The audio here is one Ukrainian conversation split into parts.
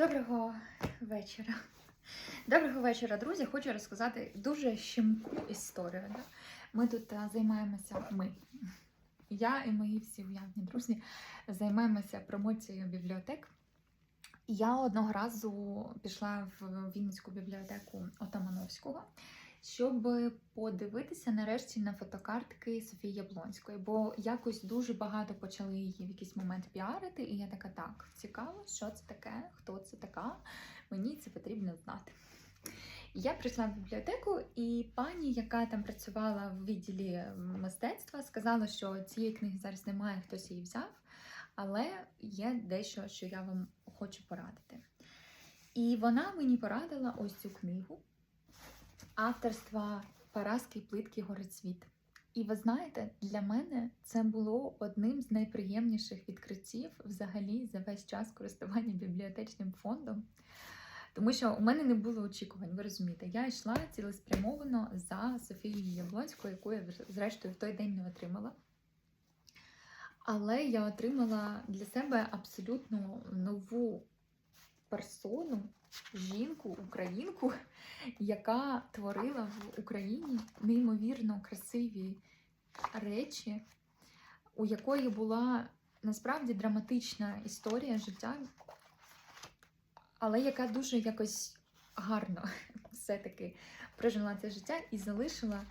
Доброго вечора. Доброго вечора, друзі. Хочу розказати дуже щемку історію. Да? Ми тут займаємося, ми, я і мої всі уявні друзі, займаємося промоцією бібліотек. Я одного разу пішла в Вінницьку бібліотеку Отамановського, щоб подивитися нарешті на фотокартки Софії Яблонської, бо якось дуже багато почали її в якийсь момент піарити, і я така, так, цікаво, що це таке, хто це така, мені це потрібно знати. Я прийшла в бібліотеку, і пані, яка там працювала в відділі мистецтва, сказала, що цієї книги зараз немає, хтось її взяв, але є дещо, що я вам хочу порадити. І вона мені порадила ось цю книгу авторства Параски Плитки Горецвіт. І ви знаєте, для мене це було одним з найприємніших відкриттів взагалі за весь час користування бібліотечним фондом. Тому що у мене не було очікувань, ви розумієте, я йшла цілеспрямовано за Софією Яблонською, яку я зрештою в той день не отримала. Але я отримала для себе абсолютно нову персону, жінку, українку, яка творила в Україні неймовірно красиві речі, у якої була насправді драматична історія життя, але яка дуже якось гарно все-таки прожила це життя і залишила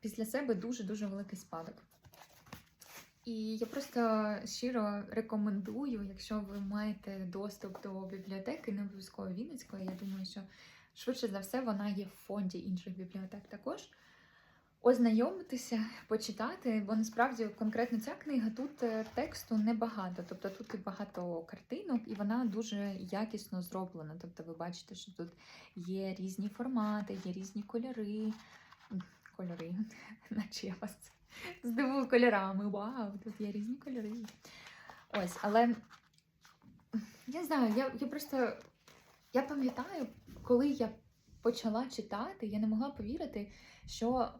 після себе дуже-дуже великий спадок. І я просто щиро рекомендую, якщо ви маєте доступ до бібліотеки, не обов'язково Вінницької, я думаю, що швидше за все вона є в фонді інших бібліотек також. Ознайомитися, почитати, бо насправді конкретно ця книга тут е, тексту небагато. Тобто тут і багато картинок, і вона дуже якісно зроблена. Тобто, ви бачите, що тут є різні формати, є різні кольори. Кольори, наче я вас здивую кольорами. Вау, тут є різні кольори. Ось, але я знаю, я, я просто я пам'ятаю, коли я почала читати, я не могла повірити, що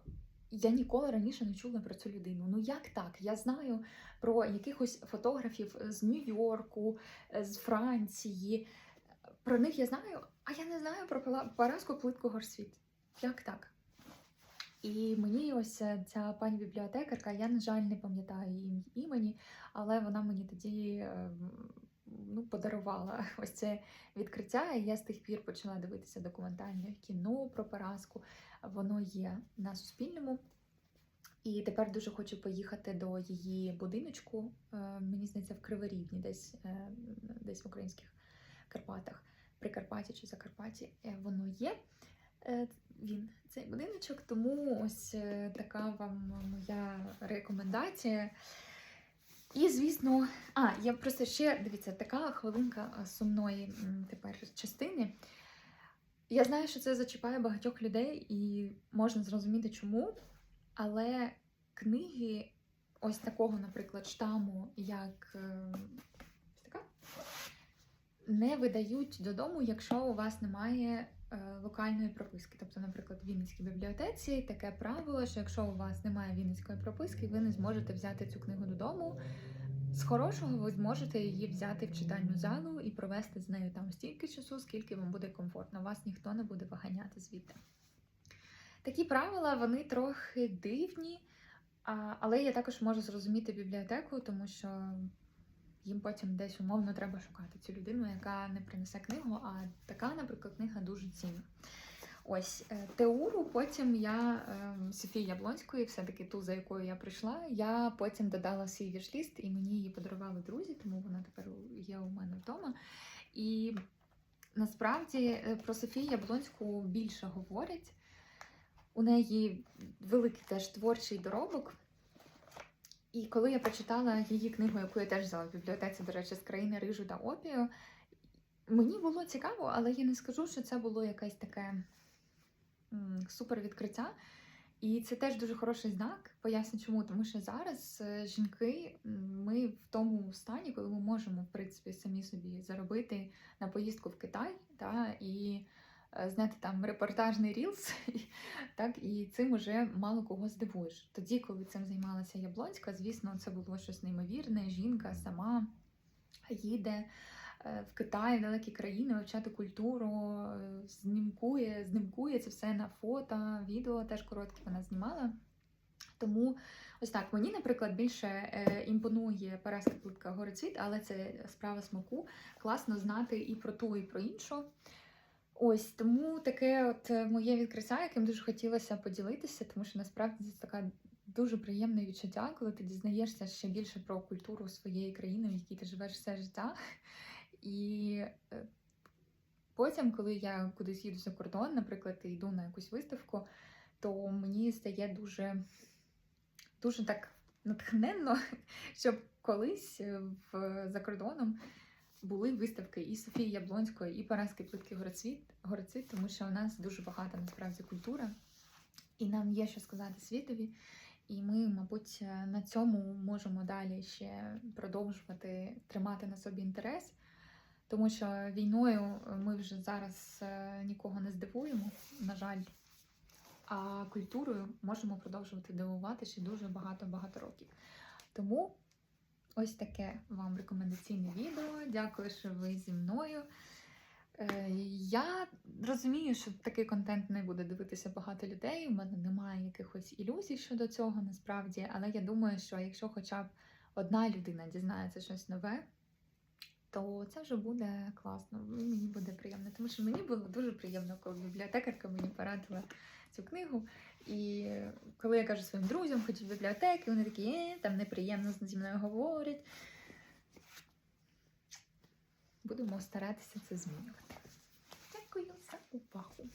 я ніколи раніше не чула про цю людину. Ну як так? Я знаю про якихось фотографів з Нью-Йорку, з Франції. Про них я знаю, а я не знаю про Параску Плитку Горсвіт. Як так? І мені ось е, ця пані бібліотекарка, я, на жаль, не пам'ятаю її імені, але вона мені тоді е, ну, подарувала ось це відкриття. І я з тих пір почала дивитися документальне кіно про Параску. Воно є на Суспільному. І тепер дуже хочу поїхати до її будиночку. е, Мені здається, в Криворівні, десь, е, десь в українських Карпатах, Прикарпатті чи Закарпатті е, воно є. Він цей будиночок, тому ось така вам моя рекомендація. І, звісно, а, я просто ще дивіться, така хвилинка сумної тепер частини. Я знаю, що це зачіпає багатьох людей, і можна зрозуміти чому. Але книги ось такого, наприклад, штаму, як е, така, не видають додому, якщо у вас немає локальної прописки. Тобто, наприклад, в Вінницькій бібліотеці таке правило, що якщо у вас немає Вінницької прописки, ви не зможете взяти цю книгу додому. З хорошого ви зможете її взяти в читальну залу і провести з нею там стільки часу, скільки вам буде комфортно. Вас ніхто не буде виганяти звідти. Такі правила вони трохи дивні, але я також можу зрозуміти бібліотеку, тому що їм потім десь умовно треба шукати цю людину, яка не принесе книгу, а така, наприклад, книга дуже цінна. Ось е, Теуру, потім я е, Софії Яблонської, все-таки ту, за якою я прийшла, я потім додала свій вішліст, і мені її подарували друзі, тому вона тепер є у мене вдома. І насправді е, про Софію Яблонську більше говорять. У неї великий теж творчий доробок. І коли я прочитала її книгу, яку я теж взяла в бібліотеці, до речі, з країни рижу та опію, мені було цікаво, але я не скажу, що це було якесь таке супер відкриття. І це теж дуже хороший знак. Поясню чому. Тому що зараз е, жінки, ми в тому стані, коли ми можемо, в принципі, самі собі заробити на поїздку в Китай, та, і е, зняти там репортажний рілс, так, і цим уже мало кого здивуєш. Тоді, коли цим займалася Яблонська, звісно, це було щось неймовірне. Жінка сама їде е, в Китаї, в далекі країни, вивчати культуру, е, знімкує, знімкує це все на фото, відео теж короткі вона знімала. Тому ось так, мені, наприклад, більше імпонує Параска плитка горецвіт, але це справа смаку. Класно знати і про ту, і про іншу. Ось тому таке от е, моє відкриття, яким дуже хотілося поділитися, тому що насправді це така дуже приємне відчуття, коли ти дізнаєшся ще більше про культуру своєї країни, в якій ти живеш все життя. І е, потім, коли я кудись їду за кордон, наприклад, і йду на якусь виставку, то мені стає дуже, дуже так натхненно, щоб колись е, в, за кордоном були виставки і Софії Яблонської, і Параски плитки Горецвіт, Горецвіт, тому що у нас дуже багата насправді культура, і нам є що сказати світові. І ми, мабуть, на цьому можемо далі ще продовжувати тримати на собі інтерес, тому що війною ми вже зараз е, нікого не здивуємо, на жаль. А культурою можемо продовжувати дивувати ще дуже багато-багато років. Тому ось таке вам рекомендаційне відео. Дякую, що ви зі мною. Е, Я розумію, що такий контент не буде дивитися багато людей. У мене немає якихось ілюзій щодо цього насправді, але я думаю, що якщо хоча б одна людина дізнається щось нове, то це вже буде класно. Мені буде приємно, тому що мені було дуже приємно, коли бібліотекарка мені порадила цю книгу. І коли я кажу своїм друзям, хочу в бібліотеки, вони такі, е, там неприємно зі мною говорять. Будемо старатися це змінювати. Дякую за увагу.